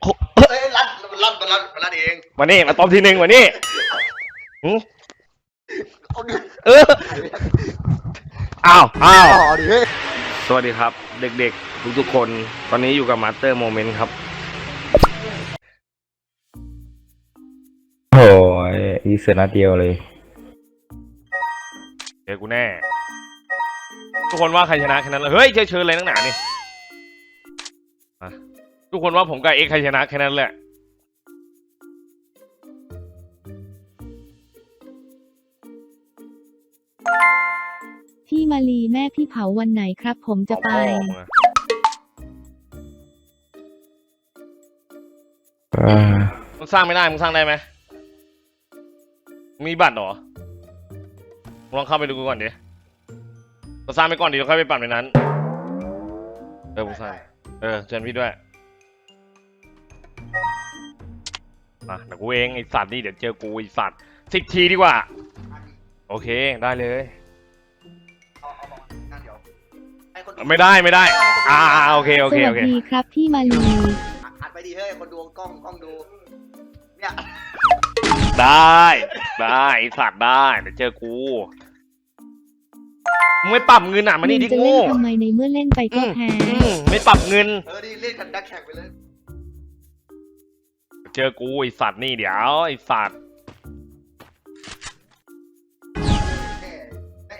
โอ้เอ้ยลั่นมันลั่นมันลั่นมันลั่นเองมานี่มาตบทีหนึ่งมานี่หืมเอาดิเอออ้าวอ้าวต่อดิเฮ้ยสวัสดีครับ เด็กๆ ทุกๆคนตอนนี้อยู่กับมาสเตอร์โมเมนต์ครับโอ้ยอีเสือนัดเดียวเลย เจอกูแน่ ทุกคนว่าใครชนะแค่นั้นเลยเฮ้ยเชิญเชิญอะไรนักหนานี่อะ ทุกคนว่าผมกับเอ็กซ์ใครชนะแค่นั้นแหละ พี่มาลีแม่พี่เผาวันไหนครับ ผมจะไป อ่ามึงสร้างไม่ได้ มึงสร้างได้ไหมมีบัตรเหรอมึงลองเข้าไปดูก่อนดิเราสร้างไปก่อนดิเราค่อยไปปั่นในนั้น เออมึงสร้าง เออเชิญพี่ด้วย มาเดี๋ยวกูเองไอสัตว์นี่เดี๋ยวเจอกูไอสัตว์สิบทีดีกว่า โอเคได้เลย เอาเอาบอกงั้นเดี๋ยวให้คนดูไม่ได้ไม่ได้อ่าอ่าโอเคโอสเควัโอสเคดีครับพี่มาลีอัดไปดิเฮ้ยคนดูกล้องกล้องดูเนี่ยได้ได้ไอสัตว์ได้เดี๋ยวเจอกูมึงไม่ปรับเงินอะมานี่ดิจะเล่โง่นทำไมในเมื่อเล่นไปอืก็มแพ้อืมไม่ปรับเงิน เออดิเล่นกันดักแข่งไปเลย เจอกูไอสัตว์นี่เดี๋ยวไอสัตว์แน่แน่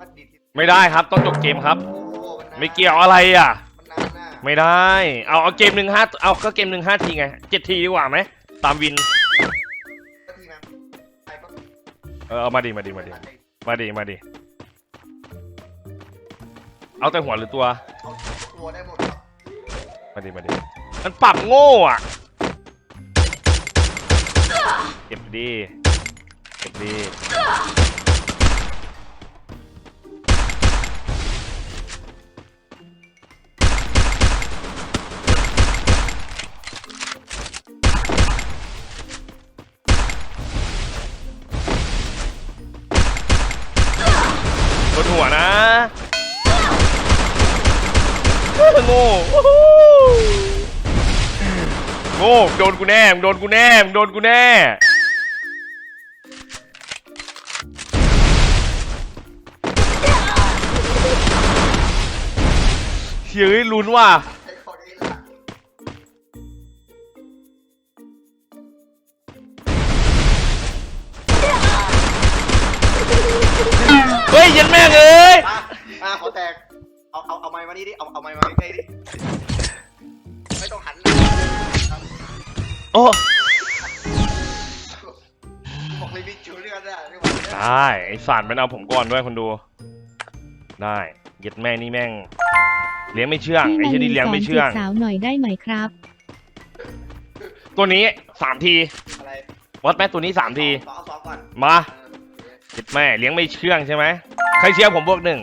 มันดีที่ไม่ได้ครับต้องจบเกมครับโอ้มันนานไม่เกี่ยวอะไรอะมันนานน่ะ ไม่ได้ เอาเอาเกมหนึ่งห้าเอาก็เกมหนึ่งห้าทีไงเจ็ดทีดีกว่าไหมตามวินสักทีนะใครก็เออเอามาดิมาดิมาดิมาดิมาดิเอาแต่หัวหรือตัวเอาตัวได้หมดครับมาดิมาดิ มันปรับโง่อะเก็บดี เก็บดี โดนกูแน่มึงโดนกูแน่มึงโดนกูแน่ เฮ้ยลุ้นว่ะเฮ้ยยันแม่งเอ้ยอะอะขอแตก เอา เอา เอาไม้มานี่ดิ เอา เอาไม้มาใกล้ๆดิ ไม่ต้องหัน โอ้บอกเลยมีจูเลือดได้ไม่ไหวแล้วได้ไอ้สารมันเอาผมก่อนด้วยคนดู ได้เย็ดแม่นี่แม่ง เลี้ยงไม่เชื่องพี่ไอ้มาเชลีนี่เลี้ยงสอนไม่จีเชื่อบง สาวหน่อยได้ไหมครับ ตัวนี้สามทีอะไรวัดแม่ตัวนี้สามทีสองเอาสองก่อนมาเออเย็ดแม่เลี้ยงไม่เชื่องใช่ไหมใครเชียร์ผมบวกหนึ่ง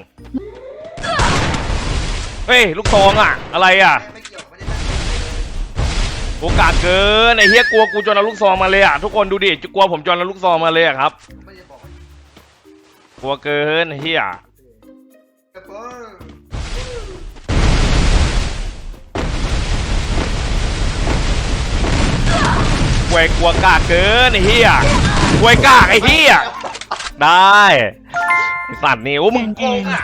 เฮ้ยลูกซองอะอะไรอะ โอกาสเกินไอ้เฮียกลัวกูจนเอาลูกซองมาเลยอะทุกคนดูดิกลัวผมจนเอาลูกซองมาเลยอะครับกลัวเกินไอ้เฮียกลัวกลัวกล้าเกินไอ้เฮียกลัวกล้าไอ้เฮียได้ไอ้สัตว์นี่โอ้มึงโกแองนอะ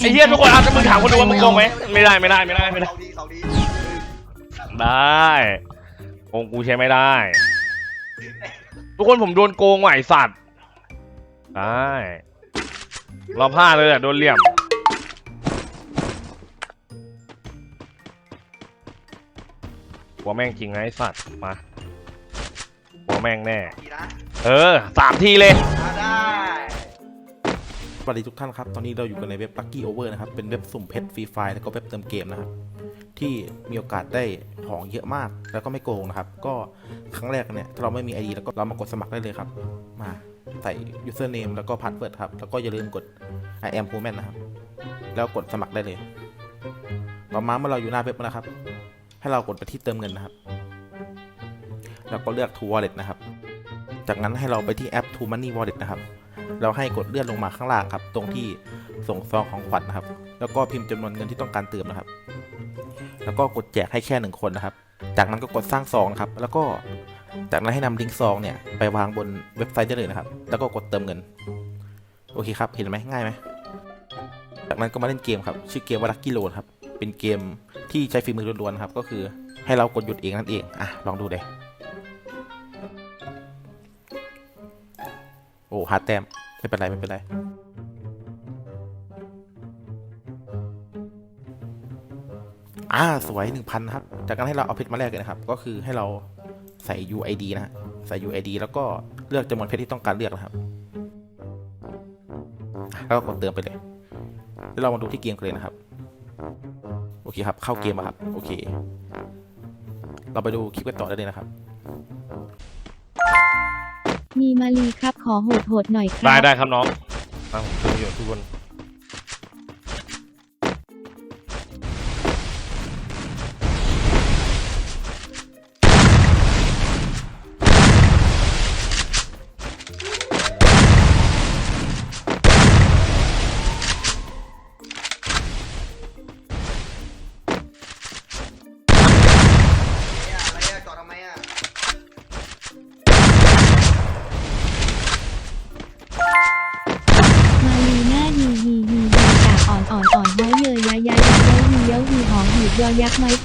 ไอ้เหี้ยทุกคนอาแต่มึงถามคนดูว่ามึงโกงไหมไม่ได้ไม่ได้ไม่ได้ไม่ได้ ได้โกงกูใช้ไม่ได้ ทุกคนผมโดนโกงว่ะไอสัตว์ได้เราพลาดเลยอะโดนเหลี่ยมหัวแม่งจริงนะไอสัตว์มาหัวแม่งแน่ ดีนะเออสามทีเลยอะได้ สวัสดีทุกท่านครับ ตอนนี้เราอยู่กันในเว็บ Lucky Over นะครับ เป็นเว็บสุ่มเพชรฟรีไฟล์แล้วก็เว็บเติมเกมนะครับ ที่มีโอกาสได้ของเยอะมาก แล้วก็ไม่โกงนะครับ ก็ครั้งแรกเนี่ยถ้าเราไม่มี ID แล้วก็เรามากดสมัครได้เลยครับ มาใส่ username แล้วก็ password ครับ แล้วก็อย่าลืมกด I am human นะครับ แล้วกดสมัครได้เลยต่อมาเมื่อเราอยู่หน้าเว็บนะครับ ให้เรากดไปที่เติมเงินนะครับ แล้วก็เลือก to wallet นะครับ จากนั้นให้เราไปที่แอป to money wallet นะครับ เราให้กดเลื่อนลงมาข้างล่างครับ ตรงที่ส่งซองของขวัญนะครับ แล้วก็พิมพ์จำนวนเงินที่ต้องการเติมนะครับ แล้วก็กดแจกให้แค่หนึ่งคนนะครับ จากนั้นก็กดสร้างซองนะครับ แล้วก็จากนั้นให้นำลิงก์ซองเนี่ยไปวางบนเว็บไซต์ได้เลยนะครับ แล้วก็กดเติมเงิน โอเคครับ เห็นไหมง่ายไหมจากนั้นก็มาเล่นเกมครับ ชื่อเกมว่า Lucky Road ครับ เป็นเกมที่ใช้ฝีมือล้วนๆครับ ก็คือให้เรากดหยุดเองนั่นเอง อะ ลองดูเลย อ้หาแต้มไม่เป็นไรไม่เป็นไรอ่าสวย1,000ครับ จากนั้นให้เราเอาเพชรมาแลกเลยนะครับ ก็คือให้เราใส่ UID นะฮะใส่ UID แล้วก็เลือกจำนวนเพชรที่ต้องการเลือกนะครับแล้วก็กดเติมไปเลย แล้วเรามาดูที่เกมกันเลยนะครับ โอเคครับ เข้าเกมครับ โอเค เราไปดูคลิปกันต่อได้เลยนะครับ มีมาลีครับขอโหดโหดๆหน่อยครัได้ได้ครับน้องอะผมประโยชน์ทุกคน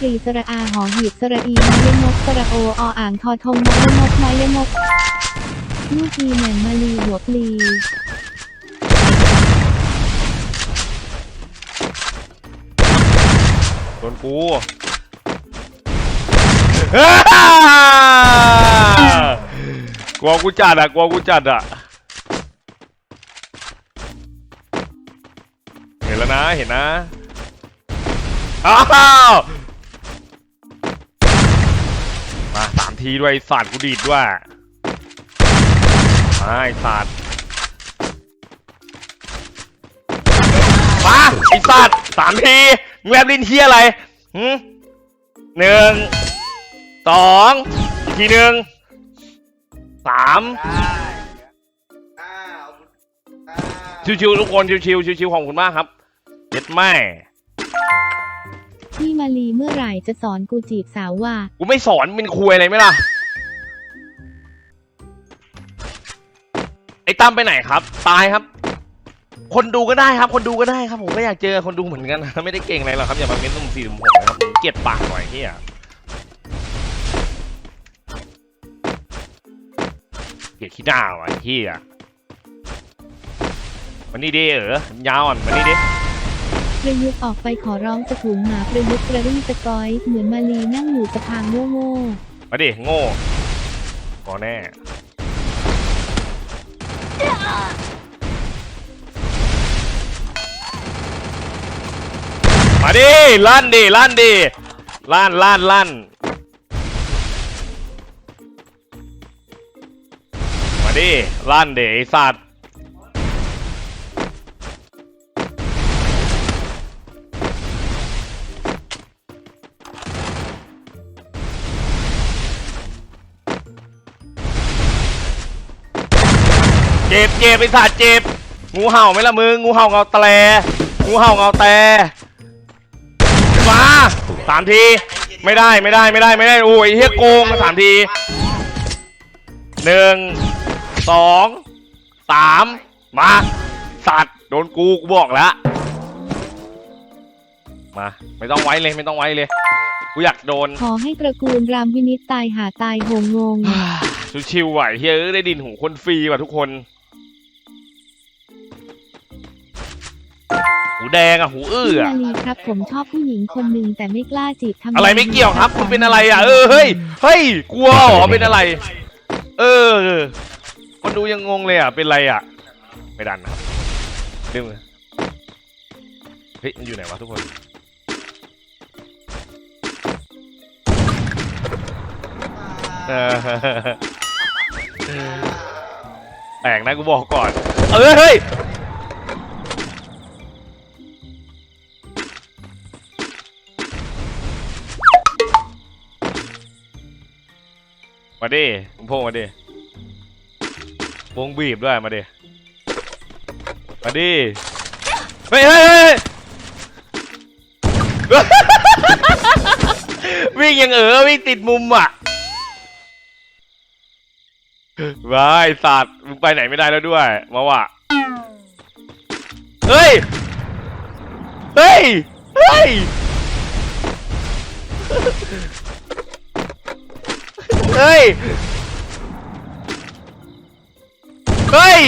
รีสระอาหอหีบสระอีไม้ยนกสระโอออ่างทอทงไม้ยนกไม้ยนกลูกลีแหม่มมาลีหัวปลีโดนกูกลัวกูจัดอะกลัวกูจัดอะ เห็นแล้วนะ เห็นนะ อ้าว ทีด้วยสัตว์กูดีดด้วยมาไอ้สัตว์มาไอ้สัตว์สามทีมึงแลบลิ้นเฮียอะไรหืมหนึ่งสองอีกทีหนึ่งสามชิวๆทุกคนชิวๆชิวๆของคุณมากครับเย็ดแม่ พี่มาลีเมื่อไหร่จะสอนกูจีบสาวว่ากูไม่สอนเป็นคุยอะไรไหมล่ะ ไอ้ตั้มไปไหนครับ ตายครับ คนดูก็ได้ครับ คนดูก็ได้ครับ ผมก็อยากเจอคนดูเหมือนกันนะไม่ได้เก่งอะไรหรอกครับอย่ามาเม้นตุ้มสี่ตุ้มผมนะครับผมเกลียดปากหน่อยเฮียเกลียดขี้หน้าว่ะไอ้เฮียวันนี้ดิเออยาวอ่อนวันนี้ดิ ประยุกต์ออกไปขอร้องจะถุงหมาประยุกต์ประรี่สกอย เหมือนมาลีนั่งอยู่สะพานโง่โง่มาดิโง่พอแน่มาดิลั่นดิลั่นดิลั่นลั่นลั่นมาดิลั่นดิไอสัตว์ เจ็บเจ็บไอสัตว์เจ็บงูเห่าไหมล่ะมึงงูเห่าเงาแตรงูเห่าเงาแตรมาสามทีไม่ได้ไม่ได้ไม่ได้ไม่ได้โอ้ยเฮียโกงมาสามทีหนึ่งสองสามมาสัตว์โดนกูกูบอกแล้วมาไม่ต้องไว้เลยไม่ต้องไว้เลยกูอยากโดนขอให้ตระกูลรามวินิตตายหาตายโหงงงชิวๆไหวเฮ้ยได้ดินหูคนฟรีว่ะทุกคน หูแดงอะหูอื้อพี่อะมาลีครับผมชอบผู้หญิงคนหนึ่งแต่ไม่กล้าจีบทำอะไรไม่เกี่ยวครับ คุณเป็นอะไรอะเออเฮ้ยเฮ้ยกลัวเหรอเป็นอะไร เออคนดูยังงงเลยอะเป็นไรอะไม่ดันนะครับดึงเลยเฮ้ยมันอยู่ไหนวะทุกคนเออแปลกนะกูบอกก่อน เออเฮ้ย มาดิคุณพงมาดิวงบีบด้วยมาดิ มาดิเฮ้ยเฮ้ยวิ่งยังเออวิ่งติดมุมอะว้ายสัตว์มึงไปไหนไม่ได้แล้วด้วย มาว่ะ เฮ้ย เฮ้ย เฮ้ย เฮ้ย เฮ้ย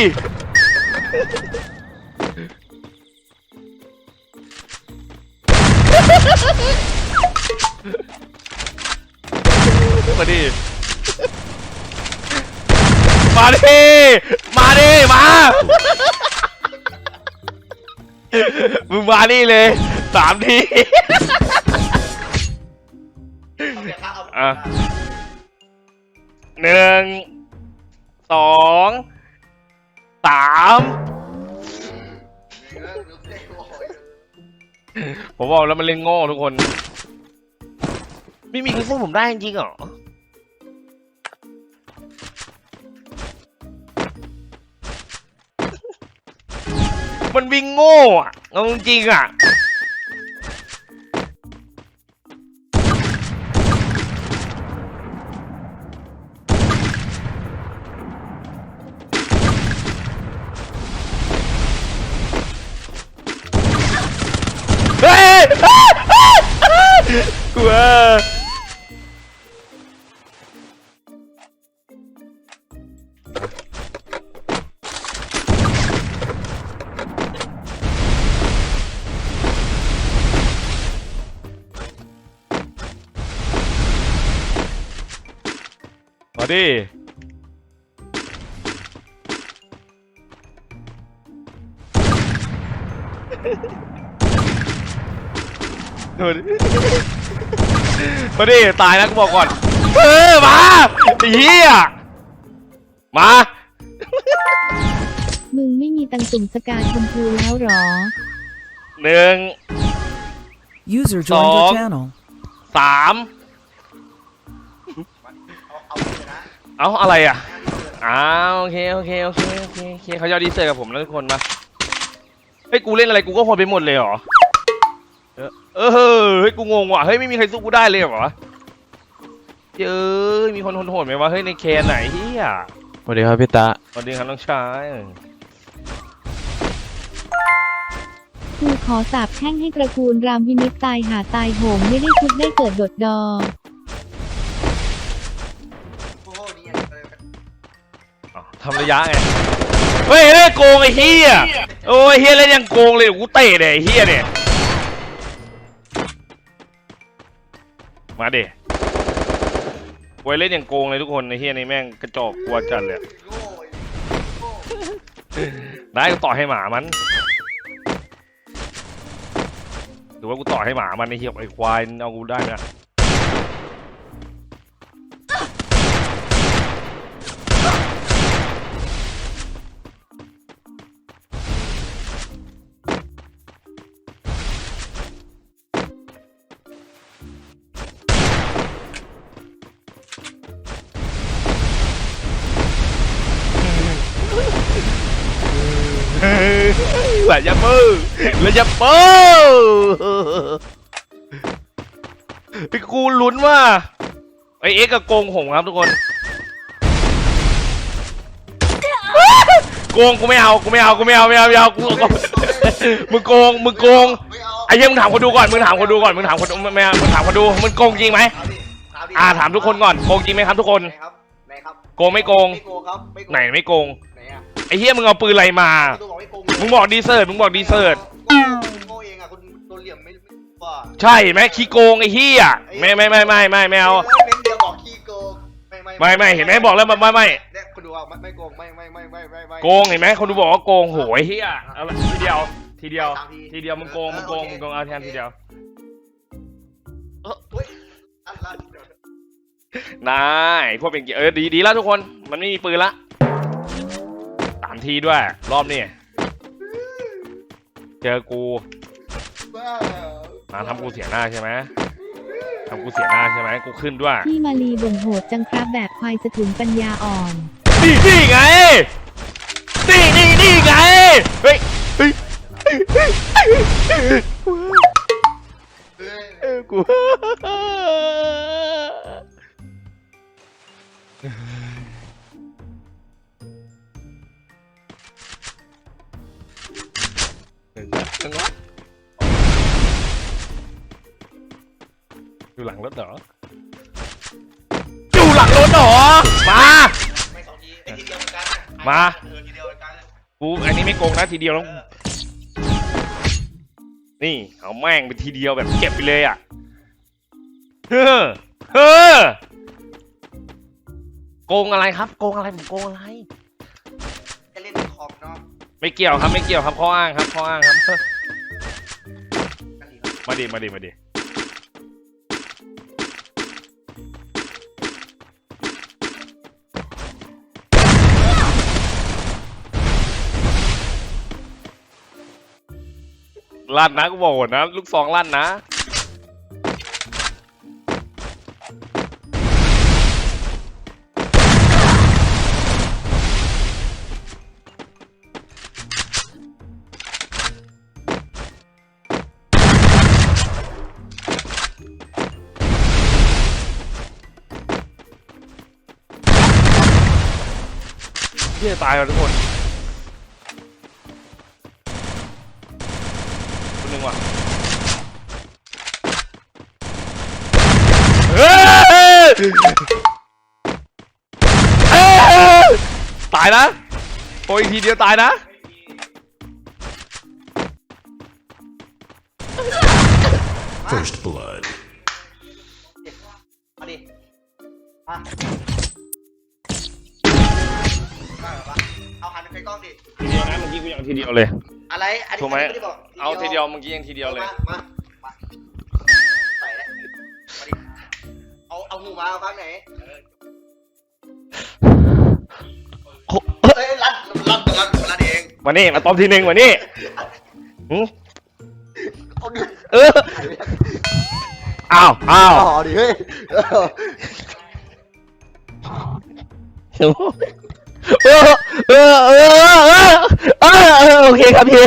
มาดิ มาดิ มาดิ มา มึงมานี่เลยสามที เอาเดี๋ยวครับเอา อะ หนึ่งสองสามเนื้อเนื้อเส้นโอ้ยผมบอกแล้วมันเล่นโง่ทุกคน ไม่มีใครสู้ผมได้จริงๆเหรอมันวิ่งโง่อะเอาจริงๆอะ มาดิมาดิมาดิตายนะกูบอกก่อน เออมาไอ้เหี้ยมา มึงไม่มีตังตุ่มสกาชมพูแล้วหรอหนึ่ง User joined your Song. channel. สาม เอาอะไรอะหน้าที่เกิดอ้าวโอเคโอเคโอเคโอเคโอเคเขาจะเอาดีเซอร์กับผมแล้วทุกคนมาเฮ้ยกูเล่นอะไรกูก็โหดไปหมดเลยเหรอเออเออเฮ้ยกูงงว่ะเฮ้ยไม่มีใครสู้กูได้เลยเหรอเย้ยมีคนโหดๆไหมวะเฮ้ยในแคนไหนเฮียสวัสดีครับพี่ตาสวัสดีครับน้องชายกูขอสาบแช่งให้ตระกูลรามวินิตตายหาตายโหงไม่ได้คุดได้เกิดโดดดอ ทำระยะไงเฮ้ยเฮ้ยโกงไอ้เฮียโอ้ยเฮียเล่นยังโกงเลยกูเตะเลยไอ้เฮียเนี่ยมาเดไว้เล่นอย่างโกงเลยทุกคนไอ้เฮียนี่แม่งกระจอกกลัวจัดเลยไอ้โง่ได้กูต่อให้หมามันหรือว่ากูต่อให้หมามันไอ้เหี้ยไอ้ควายเอากูได้ไหม นะแหวนยับมือแล้วยับมือไอ้กูลุ้นว่าไอเอ็กซ์กับโกงผมครับทุกคน โกงกูไม่เอากูไม่เอากูไม่เอาไม่เอาไม่เอากูกูมึงโกงมึงโกงไม่เอาไอ้เหี้ยมึงถามคนดูก่อนมึงถามคนดูก่อนมึงถามคนดูไม่ไม่เอามึงถามคนดูมึงโกงจริงไหมเอาดิเอาดิอ่าถามทุกคนก่อนโกงจริงไหมครับทุกคนไหนครับไหนครับโกงไม่โกงไม่โกงครับไม่โกงไหนไม่โกง ไหนอะไอ้เหี้ยมึงเอาปืนอะไรมา ตัวบอกไม่โกงมึงบอกดีเซิร์ตมึงบอกดีเซิร์ตโง่เองอะคุณโดนเหลี่ยมไม่ไม่ว่าใช่ไหมขี้โกงไอ้เหี้ยไม่ไม่ไม่ไม่ไม่ไม่เอาเป็นเดียวบอกขี้โกงไม่ไม่ไม่ไม่เห็นไหมบอกแล้วไม่ไม่ไม่เนี่ยคุณดูอะไม่ไม่โกงไม่ไม่ไม่ไม่ไม่ไม่โกงเห็นไหมคนดูบอกว่าโกงโหยเฮียเอาละทีเดียว ทีเดียวสามทีทีเดียวมึงโกงมึงโกงเออมึงโอเคโกงเอาแทนทีเดียวเฮ้ยอันละเดี๋ยวได้พวกเป็นเกียร์เออดีดีแล้วทุกคน มันไม่มีปืนละสาม ทีด้วย รอบนี้ เจอกูบ้ามาทำกูเสียหน้าใช่ไหมทำกูเสียหน้าใช่ไหมกูขึ้นด้วย พี่มาลีบ่นโหดจังครับแบบควายสะถุนปัญญาอ่อนนี่นี่ไงนี่นี่นี่ไง เฮ้ยเฮ้ยเฮ้ยเฮ้ยเฮ้ยเฮ้ยเออกู อยู่หลังรถเหรออยู่หลังรถเหรอ มา ไม่สองทีไอ้ทีเดียวเหมือนกันมา เออทีเดียวเหมือนกันกูอันนี้ไม่โกงนะทีเดียวแล้ว นี่เอาแม่งไปทีเดียวแบบเก็บไปเลยอะ เฮ้อ เฮ้อ โกงอะไรครับ โกงอะไรผมโกงอะไร จะเล่นในคอมเนาะไม่เกี่ยวครับไม่เกี่ยวครับข้ออ้างครับข้ออ้างครับกันดีครับมาดิมาดิมาดิ ลั่นนะกูบอกนะ ลูกซองลั่นนะพี่ตายแล้วทุกคน ตายนะโอ้ยอีกทีเดียวตายนะ First blood. มาดิมามาเหรอวะเอาหันไปกล้องดิ ทีเดียวนะเมื่อกี้กูยังทีเดียวเลย อะไรอันนี้ถูกไหมอันนี้ด้บอกเอาทีเดียวเมื่อกี้ยังทีเดียวเลย มามา เอาเอาหูมาเอาข้างไหนเอ้ยรัดรัดรัดรัดเองมานี่มาตบทีหนึ่งมานี่หึเอาดิเอออ้าวอ้าวต่อดิเฮ้ยเออเออเออเออเออเออโอเคครับพี่